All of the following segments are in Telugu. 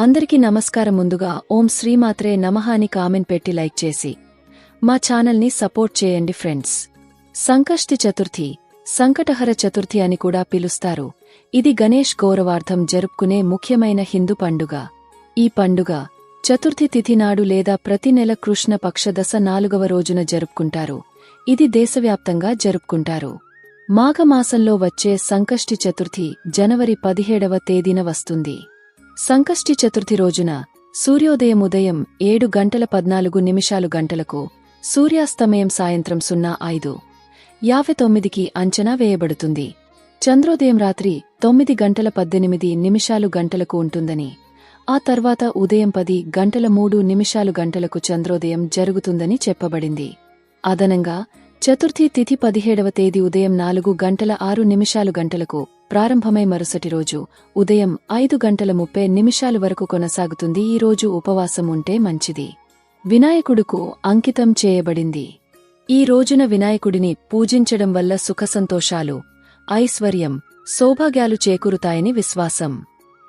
అందరికీ నమస్కారం ముందుగా ఓం శ్రీమాత్రే నమః అని కామెంట్ పెట్టి లైక్ చేసి మా ఛానల్ని సపోర్ట్ చేయండి ఫ్రెండ్స్. సంకష్టి చతుర్థి సంకటహర చతుర్థి అని కూడా పిలుస్తారు. ఇది గణేష్ గౌరవార్థం జరుపుకునే ముఖ్యమైన హిందూ పండుగ. ఈ పండుగ చతుర్థి తిథి నాడు లేదా ప్రతి నెల కృష్ణ పక్షదశ నాలుగవ రోజున జరుపుకుంటారు. ఇది దేశవ్యాప్తంగా జరుపుకుంటారు. మాఘమాసంలో వచ్చే సంకష్టి చతుర్థి జనవరి పదిహేడవ తేదీన వస్తుంది. సంకష్టి చతుర్థి రోజున సూర్యోదయం ఉదయం ఏడు గంటల పద్నాలుగు నిమిషాలు గంటలకు సూర్యాస్తమయం సాయంత్రం సున్నా ఐదు. యాభై తొమ్మిదికి అంచనా వేయబడుతుంది. చంద్రోదయం రాత్రి తొమ్మిది గంటల పద్దెనిమిది నిమిషాలు గంటలకు ఉంటుందని ఆ తర్వాత ఉదయం పది గంటల మూడు నిమిషాలు గంటలకు చంద్రోదయం జరుగుతుందని చెప్పబడింది. అదనంగా చతుర్థి తిథి పదిహేడవ తేదీ ఉదయం నాలుగు గంటల ఆరు నిమిషాలు గంటలకు ప్రారంభమై మరుసటి రోజు ఉదయం ఐదు గంటల ముప్పై నిమిషాలు వరకు కొనసాగుతుంది. ఈ రోజు ఉపవాసం ఉంటే మంచిది. వినాయకుడుకు అంకితం చేయబడింది. ఈ రోజున వినాయకుడిని పూజించడం వల్ల సుఖసంతోషాలు ఐశ్వర్యం సౌభాగ్యాలు చేకూరుతాయని విశ్వాసం.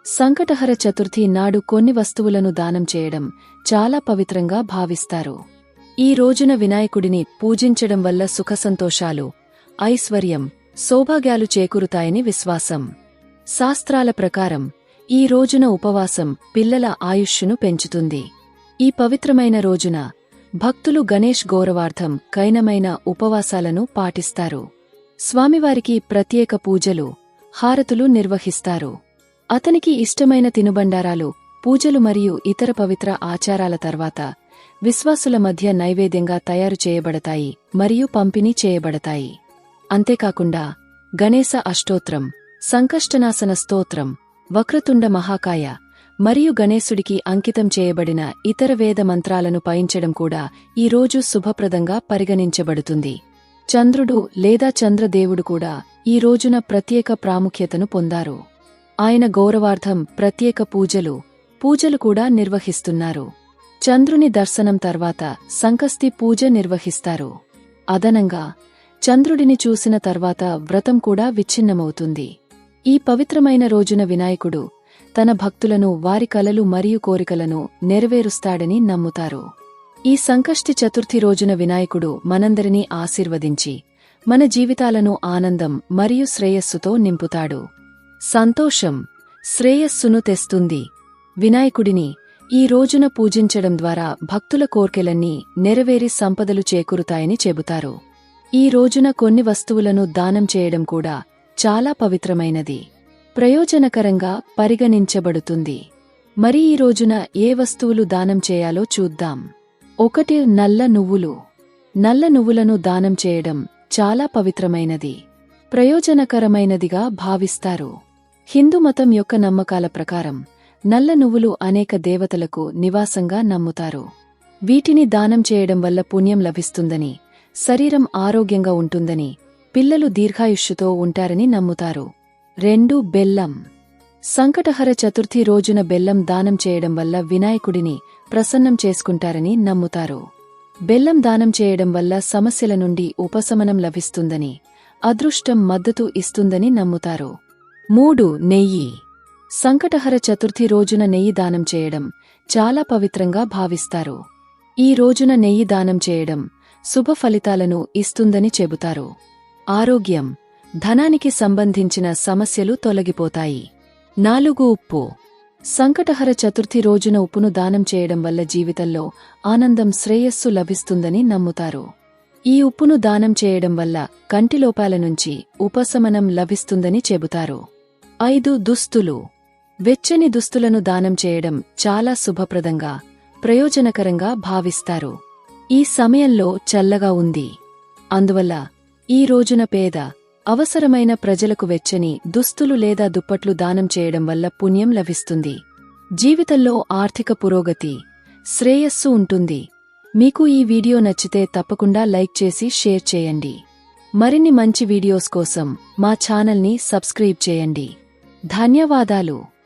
సంకటహర చతుర్థి నాడు కొన్ని వస్తువులను దానం చేయడం చాలా పవిత్రంగా భావిస్తారు. ఈ రోజున వినాయకుడిని పూజించడం వల్ల సుఖసంతోషాలు ఐశ్వర్యం సౌభాగ్యాలు చేకూరుతాయని విశ్వాసం. శాస్త్రాల ప్రకారం ఈ రోజున ఉపవాసం పిల్లల ఆయుష్షును పెంచుతుంది. ఈ పవిత్రమైన రోజున భక్తులు గణేష్ గౌరవార్థం కైనమైన ఉపవాసాలను పాటిస్తారు. స్వామివారికి ప్రత్యేక పూజలు హారతులు నిర్వహిస్తారు. అతనికి ఇష్టమైన తినుబండారాలు పూజలు మరియు ఇతర పవిత్ర ఆచారాల తర్వాత విశ్వాసుల మధ్య నైవేద్యంగా తయారు చేయబడతాయి మరియు పంపిణీ చేయబడతాయి. అంతేకాకుండా గణేశ అష్టోత్రం సంకష్టనాశన స్తోత్రం వక్రతుండ మహాకాయ మరియు గణేశుడికి అంకితం చేయబడిన ఇతర వేద మంత్రాలను పయించడం కూడా ఈ రోజు శుభప్రదంగా పరిగణించబడుతుంది. చంద్రుడు లేదా చంద్రదేవుడు కూడా ఈ రోజున ప్రత్యేక ప్రాముఖ్యతను పొందారు. ఆయన గౌరవార్థం ప్రత్యేక పూజలు పూజలు కూడా నిర్వహిస్తున్నారు. చంద్రుని దర్శనం తర్వాత సంకస్తి పూజ నిర్వహిస్తారు. అదనంగా చంద్రుడిని చూసిన తర్వాత వ్రతం కూడా విచ్ఛిన్నమవుతుంది. ఈ పవిత్రమైన రోజున వినాయకుడు తన భక్తులను వారి కలలు మరియు కోరికలను నెరవేరుస్తాడని నమ్ముతారు. ఈ సంకష్టి చతుర్థి రోజున వినాయకుడు మనందరినీ ఆశీర్వదించి మన జీవితాలను ఆనందం మరియు శ్రేయస్సుతో నింపుతాడు. సంతోషం శ్రేయస్సును తెస్తుంది. వినాయకుడిని ఈ రోజున పూజించడం ద్వారా భక్తుల కోర్కెలన్నీ నెరవేరి సంపదలు చేకూరుతాయని చెబుతారు. ఈ రోజున కొన్ని వస్తువులను దానం చేయడం కూడా చాలా పవిత్రమైనది. ప్రయోజనకరంగా పరిగణించబడుతుంది. మరి ఈ రోజున ఏ వస్తువులు దానం చేయాలో చూద్దాం. ఒకటి నల్ల నువ్వులు. నల్ల నువ్వులను దానం చేయడం చాలా పవిత్రమైనది. ప్రయోజనకరమైనదిగా భావిస్తారు. హిందూ మతం యొక్క నమ్మకాల ప్రకారం నల్ల నువ్వులు అనేక దేవతలకు నివాసంగా నమ్ముతారు. వీటిని దానం చేయడం వల్ల పుణ్యం లభిస్తుందని శరీరం ఆరోగ్యంగా ఉంటుందని పిల్లలు దీర్ఘాయుష్యుతో ఉంటారని నమ్ముతారు. రెండు బెల్లం. సంకటహర చతుర్థి రోజున బెల్లం దానం చేయడం వల్ల వినాయకుడిని ప్రసన్నం చేసుకుంటారని నమ్ముతారు. బెల్లం దానం చేయడం వల్ల సమస్యల నుండి ఉపశమనం లభిస్తుందని అదృష్టం మద్దతు ఇస్తుందని నమ్ముతారు. మూడు నెయ్యి. సంకటహర చతుర్థి రోజున నెయ్యి దానం చేయడం చాలా పవిత్రంగా భావిస్తారు. ఈ రోజున నెయ్యి దానం చేయడం శుభ ఫలితాలను ఇస్తుందని చెబుతారు. ఆరోగ్యం ధనానికి సంబంధించిన సమస్యలు తొలగిపోతాయి. నాలుగు ఉప్పు. సంకటహర చతుర్థి రోజున ఉప్పును దానం చేయడం వల్ల జీవితంలో ఆనందం శ్రేయస్సు లభిస్తుందని నమ్ముతారు. ఈ ఉప్పును దానం చేయడం వల్ల కంటిలోపాల నుంచి ఉపశమనం లభిస్తుందని చెబుతారు. ఐదు దుస్తులు. వెచ్చని దుస్తులను దానం చేయడం చాలా శుభప్రదంగా ప్రయోజనకరంగా భావిస్తారు. ఈ సమయంలో చల్లగా ఉంది. అందువల్ల ఈ రోజున పేద అవసరమైన ప్రజలకు వెచ్చని దుస్తులు లేదా దుప్పట్లు దానం చేయడం వల్ల పుణ్యం లభిస్తుంది. జీవితంలో ఆర్థిక పురోగతి శ్రేయస్సు ఉంటుంది. మీకు ఈ వీడియో నచ్చితే తప్పకుండా లైక్ చేసి షేర్ చేయండి. మరిన్ని మంచి వీడియోస్ కోసం మా ఛానల్ని సబ్స్క్రైబ్ చేయండి. ధన్యవాదాలు.